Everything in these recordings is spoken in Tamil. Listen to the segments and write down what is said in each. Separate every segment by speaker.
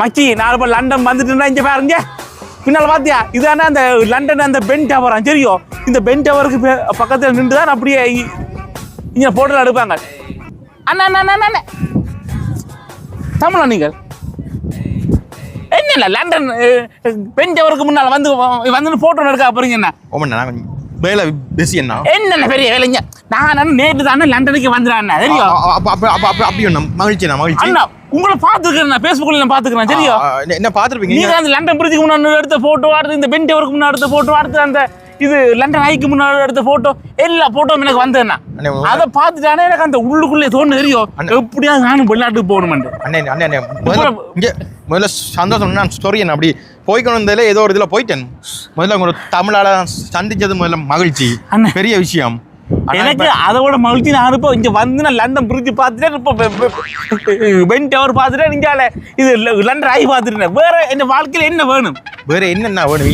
Speaker 1: மச்சி நான் இப்போ லண்டன் வந்துட்டு இங்கே பாருங்க. பின்னால் பார்த்தியா இதானே அந்த லண்டன் அந்த பென் டவர் தெரியும் இந்த பென் டவருக்கு பக்கத்தில் நின்று தான் அப்படியே இங்கே ஃபோட்டோ போட்டோ எடுப்பாங்க. அண்ணா அண்ணா அண்ணா அண்ணா தமிழா நீங்கள்? என்ன லண்டன் பென் டவருக்கு முன்னால் வந்து வந்து போட்டோ எடுக்க போறீங்க என்ன?
Speaker 2: வேலை பிஸி என்ன?
Speaker 1: என்னென்ன பெரிய வேலைங்க? நான் நேற்று தானே லண்டனுக்கு வந்துடுறேன் தெரியும்
Speaker 2: அப்ப அப்ப அப்ப அப்ப அப்படி ஒண்ணு மகிழ்ச்சி நான் மகிழ்ச்சி?
Speaker 1: அண்ணா உங்களை பார்த்துருக்கேன் நான் ஃபேஸ்புக்கில் நான் பார்த்துக்கிறேன் தெரியும்
Speaker 2: என்ன- என்ன பார்த்துருப்பீங்க?
Speaker 1: நீங்க அந்த லண்டன் பிரிட்ஜுக்கு முன்னாடி எடுத்த போட்டோ அடுத்து இந்த பென் டவருக்கு முன்னாடி எடுத்த போட்டோ அடுத்து அந்த இது லண்டன் ஐக்கு முன்னாடி எடுத்த போட்டோ எல்லா போட்டோவும் எனக்கு
Speaker 2: உங்க-
Speaker 1: அதை பார்த்துட்டானே எனக்கு அந்த உள்ளுக்குள்ளே தோணு தெரியும் எப்படியாவது நானும் வெளிநாட்டுக்கு போகணுமெண்டு
Speaker 2: அண்ணே அண்ணே இங்க முதல்ல சந்தோஷம் நான் ஸ்டோரி என்ன? அப்படி போய்க்கணும் இருந்ததுல ஏதோ ஒரு இதுல போயிட்டேன். முதல்ல உங்க தமிழால சந்திச்சது முதல்ல மகிழ்ச்சி. பெரிய விஷயம்.
Speaker 1: எனக்கு
Speaker 2: இப்ப-
Speaker 1: அதை விட மகிழ்ச்சி நான் இப்போ இங்க வந்து நான் லண்டன் பிரிட்ஜ் பார்த்துட்டேன் இப்போ பென் டவர் பார்த்துட்டேன் இங்கால இது லண்டன் ஐ பார்த்துட்டேன் வேற என் வாழ்க்கையில என்ன வேணும்?
Speaker 2: வேற என்னென்ன வேணும்?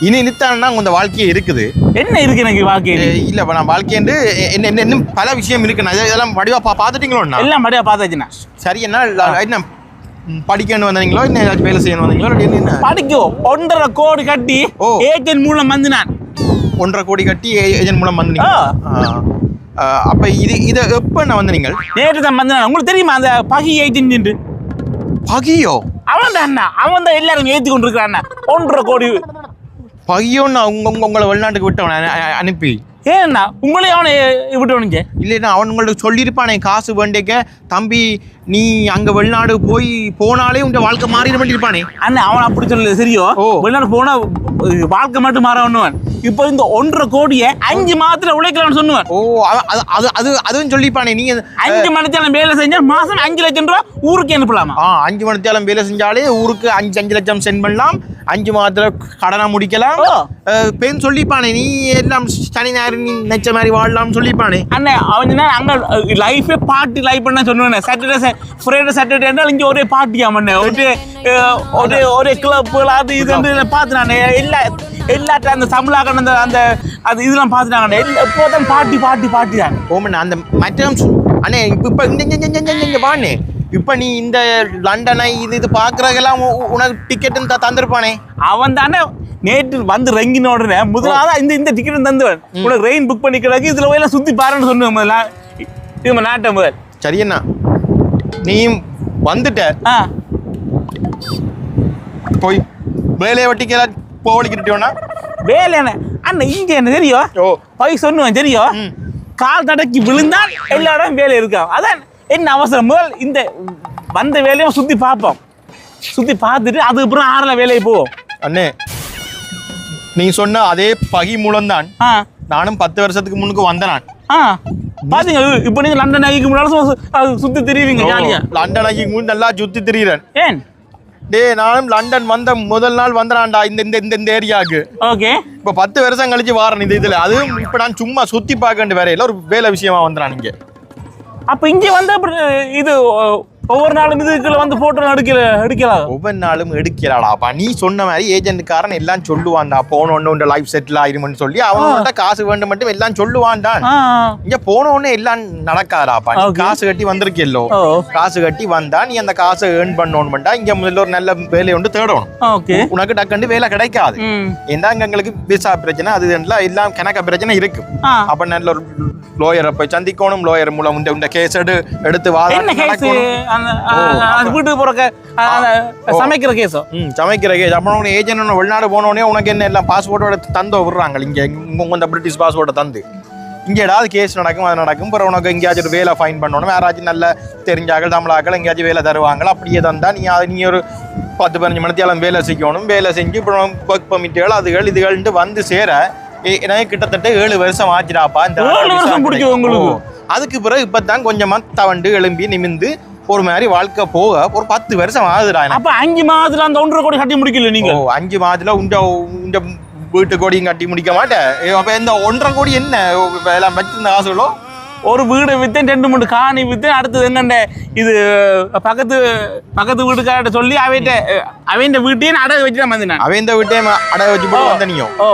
Speaker 2: இனி நித்தானா உங்க வாழ்க்கையே இருக்குது.
Speaker 1: என்ன இருக்கு எனக்கு வாழ்க்கையில?
Speaker 2: இல்ல நான் வாழ்க்கைண்டு என்ன என்ன பல விஷயம் இருக்கு. நான் இதெல்லாம் வடிவா பா பாத்துட்டீங்களோண்ணா
Speaker 1: எல்லாம் மடியா பார்த்தாச்சுண்ணா.
Speaker 2: சரி என்ன படிக்கணும் வந்தீங்களோ? என்ன ஏதாச்சும் வேலை செய்யணும் வந்தீங்களோ? என்ன
Speaker 1: படிக்கும் ஒன்றரை கோடி கட்டி
Speaker 2: ஓ.
Speaker 1: ஏஜென்ட் மூலம் வந்து நான்
Speaker 2: ஒன்றரை கோடி கட்டி ஏஜென்ட் மூலம் வந்தீங்க
Speaker 1: ஆ.
Speaker 2: அப்ப இது இதை எப்போ நான் வந்து நீங்கள்
Speaker 1: நேற்று தான் வந்து நான் உங்களுக்கு தெரியுமா அந்த பகி ஏஜென்ட்
Speaker 2: பகியோ?
Speaker 1: அவன் தான் அவன் தான் எல்லாரும் ஏற்றி கொண்டு இருக்கிறான் அண்ணா. ஒன்றரை கோடி
Speaker 2: உங்க உங்க- உங்களை வெளிநாட்டுக்கு விட்டவன் அனு- அனு- அனுப்பி.
Speaker 1: ஏன்னா உங்களே அவனை விட்டுவனுங்க
Speaker 2: இல்லைன்னா அவன் உங்களுக்கு சொல்லியிருப்பானே காசு வேண்டிக்க. தம்பி நீ அங்க வெளிநாடு போய் போனாலே உங்க வாழ்க்கை மாறிட வேண்டியிருப்பானே.
Speaker 1: அண்ணா அவன் அப்படி சொல்லல சரியோ. வெளிநாடு போனா அஹ், வாழ்க்கை மட்டும் மாற ஒண்ணுவன் இப்போ இந்த ஒன்றரை கோடியை அஞ்சு மாதத்துல உழைக்கலாம்னு சொன்னுவன்.
Speaker 2: ஓ அது அது அது அதுவும் சொல்லிப்பானே நீங்க
Speaker 1: அஞ்சு மணித்தாலும் வேலை செஞ்சா மாசம் அஞ்சு லட்சம் ரூபா ஊருக்கு அனுப்பலாமா?
Speaker 2: ஆ அஞ்சு மணித்தாலும் வேலை செஞ்சாலே ஊருக்கு அஞ்சு அஞ்சு லட்சம் சென்ட் பண்ணலாம். அஞ்சு மாதத்துல கடனை முடிக்கலாம் பெண் சொல்லிப்பானே நீ எல்லாம் சனி ஞாயிறு நீ நெச்ச மாதிரி வாழலாம்னு சொல்லிப்பானே
Speaker 1: அண்ணே அவன் சொன்னா அங்க லைஃபே பார்ட்டி லைஃப் பண்ண சொன்னேன் சாட்டர்டே ஃப்ரைடே சாட்டர்டே இங்க ஒரே பார்ட்டியா மண்ணே ஒரே ஒரே ஒரே கிளப் அது இது பார்த்து நான் எல்லா எல்லாத்தையும் அந்த தமிழாக்க அந்த அந்த அது இதெல்லாம் பார்த்துட்டாங்க எப்போதான் பார்ட்டி பார்ட்டி பார்ட்டி தான்
Speaker 2: ஓமன் அந்த மற்றம் அண்ணே இப்போ இப்போ இந்த இங்க இங்க இங்க இங்க வாண்ணே இப்போ நீ இந்த லண்டனை இது இது பார்க்குறதெல்லாம் உனக்கு டிக்கெட்டு த தந்திருப்பானே?
Speaker 1: அவன் தானே நேற்று வந்து ரங்கின உடனே முதலாவது இந்த இந்த டிக்கெட் தந்துவன் உனக்கு ரெயின் புக் பண்ணிக்கிறதுக்கு இதுல போய் எல்லாம் சுத்தி பாருன்னு சொன்னேன் முதல்ல. இது நாட்டை முதல்.
Speaker 2: சரியண்ணா நீயும் வந்துட்ட.
Speaker 1: ஆ.
Speaker 2: போய் வேலையை வட்டிக்கெல்லாம் போவலிக்கிட்டோன்னா
Speaker 1: வேலை என்ன? அண்ணன் இங்க என்ன தெரியும்?
Speaker 2: ஓ.
Speaker 1: போய் சொன்னுவேன் தெரியும். கால் தடக்கி விழுந்தால் எல்லா இடம் வேலை இருக்கும். அதான் என்ன அவசரம்? முதல் இந்த வந்த வேலையும் சுத்தி பார்ப்போம். சுத்தி பார்த்துட்டு அதுக்கப்புறம் ஆறுல வேலையை போவோம்.
Speaker 2: அண்ணே நீ சொன்ன அதே பகி மூலம்தான்.
Speaker 1: ஆ.
Speaker 2: நானும் பத்து வருஷத்துக்கு முன்னுக்கு வந்தேன்
Speaker 1: பாத்தீங்க இப்போ நீங்க லண்டன் ஆகிக்கு முன்னாடி சுத்தி தெரியுவீங்க ஜாலியா
Speaker 2: லண்டன் ஆகி முன் நல்லா சுத்தி திரியிறேன்
Speaker 1: ஏன்?
Speaker 2: டேய் நானும் லண்டன் வந்த முதல் நாள் வந்தனான்டா இந்த இந்த இந்த இந்த ஏரியாவுக்கு
Speaker 1: ஓகே
Speaker 2: இப்போ பத்து வருஷம் கழிச்சு வாரேன் இந்த இதுல. அதுவும் இப்போ நான் சும்மா சுத்தி பார்க்க வேற. ஒரு வேலை விஷயமா வந்துறான் இங்க.
Speaker 1: அப்போ இங்கே வந்து அப்படி இது ஒவ்வொரு நாளும் இதுக்குள்ள வந்து போட்டோ எடுக்கல எடுக்கலாம்
Speaker 2: ஒவ்வொரு நாளும் எடுக்கிறாடாப்பா நீ சொன்ன மாதிரி ஏஜென்ட்காரன் எல்லாம் சொல்லுவான்டா போனோன்னு உண்ட லைஃப் செட்டில் ஆயிருமென்னு சொல்லி அவன்கிட்ட காசு வேண்டும் மட்டும் எல்லாம் சொல்லுவான்டான். இங்க போனோடனே எல்லாம் நடக்காதாப்பா. காசு கட்டி வந்திருக்கேல்லோ. காசு கட்டி வந்தா நீ அந்த காசை ஏர்ன் பண்ணணும்டா இங்க முதல்ல ஒரு நல்ல வேலையை ஒன்று தேடணும். உனக்கு டக்குண்டு வேலை கிடைக்காது. ஏன்னா அங்க எங்களுக்கு விசா பிரச்சனை அது எல்லாம் கணக்க பிரச்சனை இருக்கு. அப்ப நல்ல ஒரு லோயரை போய் சந்திக்கணும் லோயர் மூலம் இந்த கேஸ் எடு எடுத்து
Speaker 1: என்ன வீட்டுக்கு போற கே- ஆ, அந்த
Speaker 2: ஓ.
Speaker 1: சமைக்கிற கேஸோ
Speaker 2: ம் சமைக்கிற கேஸ் அப்புறம் உனக்கு ஏஜென்ட் வெளிநாடு போனோடனே உனக்கு என்ன எல்லாம் பாஸ்போர்ட்டோட தந்து விடுறாங்க? இங்க உங்க இந்த பிரிட்டிஷ் பாஸ்போர்ட்டை தந்து. இங்க ஏதாவது கேஸ் நடக்கும் அது நடக்கும். அப்புறம் உனக்கு எங்கேயாச்சும் வேலை ஃபைன் பண்ணணும். யாராச்சும் நல்ல தெரிஞ்சாக்கள் தமிழாக்கள் எங்கேயாச்சும் வேலை தருவாங்க அப்படியே தந்தா நீ அது நீ ஒரு பத்து பதினஞ்சு மணித்தியாலம் வேலை செய்யணும். வேலை செஞ்சு அப்புறம் ஒர்க் பர்மிட்டுகள் அதுகள் இதுகள்ட்டு வந்து சேர எனக்கு கிட்டத்தட்ட ஏழு வருஷம் ஆச்சுடாப்பா இந்த. அதுக்கு பிறகு இப்பதான் கொஞ்சமா தவண்டு எழும்பி நிமிந்து ஒரு மாதிரி வாழ்க்கை போக ஒரு பத்து வருஷம் ஆகுதுடா.
Speaker 1: அப்ப அஞ்சு மாதத்துல அந்த ஒன்றரை கோடி கட்டி முடிக்கல நீங்க
Speaker 2: ஓ அஞ்சு மாதத்துல உண்ட உண்ட வீட்டு கோடியும் கட்டி முடிக்க மாட்டேன். அப்ப இந்த ஒன்றரை கோடி என்ன? எல்லாம் வச்சிருந்த காசுகளோ?
Speaker 1: ஒரு வீடு வித்தேன் ரெண்டு மூணு காணி வித்தேன் அடுத்தது என்னண்ட? இது பக்கத்து பக்கத்து வீட்டுக்கார்ட்ட சொல்லி அவன்கிட்ட அவன் வீட்டையும் அடகு வச்சு தான் வந்தேன்.
Speaker 2: அவன் இந்த வீட்டே அட வச்சு போட்டு வந்த நீயும்.
Speaker 1: ஓ.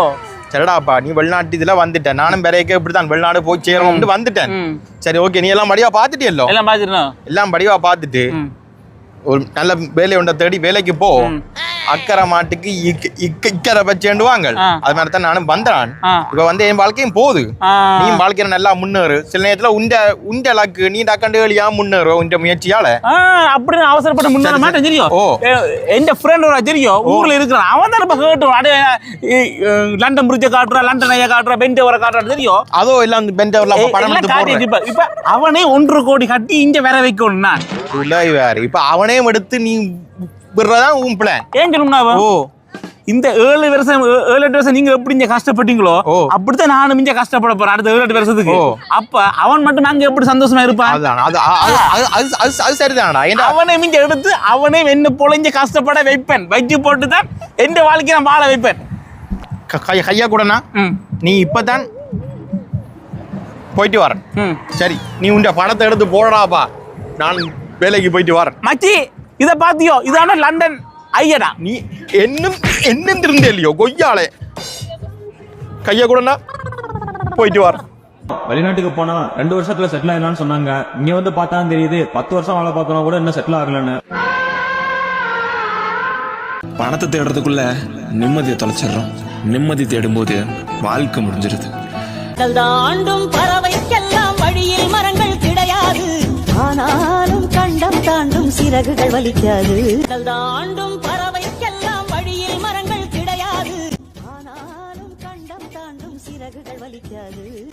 Speaker 2: சரிடாப்பா நீ வெளிநாட்டு இதுல வந்துட்டேன் நானும் பிறகு இப்படித்தான் வெளிநாடு போய் சேரணும்னு வந்துட்டேன். சரி ஓகே நீ எல்லாம் படிவா பார்த்துட்டியல்லோ?
Speaker 1: எல்லாம்
Speaker 2: எல்லாம் படிவா பார்த்துட்டு
Speaker 1: ம்.
Speaker 2: ஒரு நல்ல வேலை ஒன்றை தேடி வேலைக்கு போ. அக்கறை மாட்டுக்கு இக்க- இக்க- இக்கரை பச்சேண்டு வாங்க
Speaker 1: ஆ.
Speaker 2: அது மாதிரி தான் நானும் வந்தான். இப்ப வந்து என் வாழ்க்கையும் போகுது. நீ வாழ்க்கையில நல்லா முன்னேறு. சில நேரத்துல உண்ட உண்ட லக்கு நீ டக்கண்டு வெளியா முன்னேறு உண்ட முயற்சியால.
Speaker 1: அப்படின்னு அவசரப்பட்டு முன்னேற மாட்டேன் தெரியும்
Speaker 2: ஓ.
Speaker 1: எந்த ஃப்ரெண்ட் ஒரு தெரியும் ஊர்ல இருக்கிறான். அவன் தான் இப்ப கேட்டு அடே இ- இ, லண்டன் பிரிட்ஜை காட்டுறா லண்டன் ஐயா காட்டுறா பெண்ட் வர காட்டுறான்னு தெரியும்
Speaker 2: அதோ எல்லாம் அந்த பெண்டவர்ல
Speaker 1: ஏய்,
Speaker 2: படம் எடுத்து
Speaker 1: இப்ப. அவனே ஒன்று கோடி கட்டி இங்க வர வைக்கணும் நான்
Speaker 2: இல்லை வேற. இப்ப அவனையும் எடுத்து நீ விடுறதான் உன் பிளான்
Speaker 1: ஏன் சொல்லணும்னா?
Speaker 2: ஓ.
Speaker 1: இந்த ஏழு வருஷம் ஏழு எட்டு வருஷம் நீங்க எப்படி இங்க கஷ்டப்பட்டீங்களோ. அப்படித்தான் நானும் இங்க கஷ்டப்பட போறேன் அடுத்த ஏழு எட்டு வருஷத்துக்கு. அப்ப அவன் மட்டும் நாங்க எப்படி சந்தோஷமா இருப்பான்
Speaker 2: அது ஏன்டா?
Speaker 1: அவனை மிஞ்ச எடுத்து அவனே என்ன பொழைஞ்சு கஷ்டப்பட வைப்பேன். வச்சு போட்டு தான் எந்த வாழ்க்கையை நான் வாழ வைப்பேன்.
Speaker 2: கையா கூடனா நீ இப்பதான் போயிட்டு வரேன். சரி நீ உண்ட பணத்தை எடுத்து போடடாப்பா. நான் வேலைக்கு போயிட்டு வரேன்.
Speaker 1: மச்சி இத பாத்தியோ இதான லண்டன் ஐயடா
Speaker 2: நீ என்னும் என்னும் திருந்தே இல்லையோ கொய்யாலே கையா கூடனா போயிட்டு வரேன்
Speaker 3: வெளிநாட்டுக்கு போனா ரெண்டு வருஷத்துல செட்டில் ஆயிடலாம்னு சொன்னாங்க. இங்க வந்து பார்த்தா தெரியுது பத்து வருஷம் வேலை பார்த்தோம்னா கூட இன்னும் செட்டில் ஆகலன்னு.
Speaker 4: பணத்தை தேடுறதுக்குள்ள நிம்மதியை தொலைச்சிடுறோம். நிம்மதி தேடும்போது வாழ்க்கை முடிஞ்சிருது.
Speaker 5: தாண்டும் பறவைக்கெல்லாம் வழியில் மரங்கள் சிறகுகள் வலிக்காது. ஆண்டும் பரவ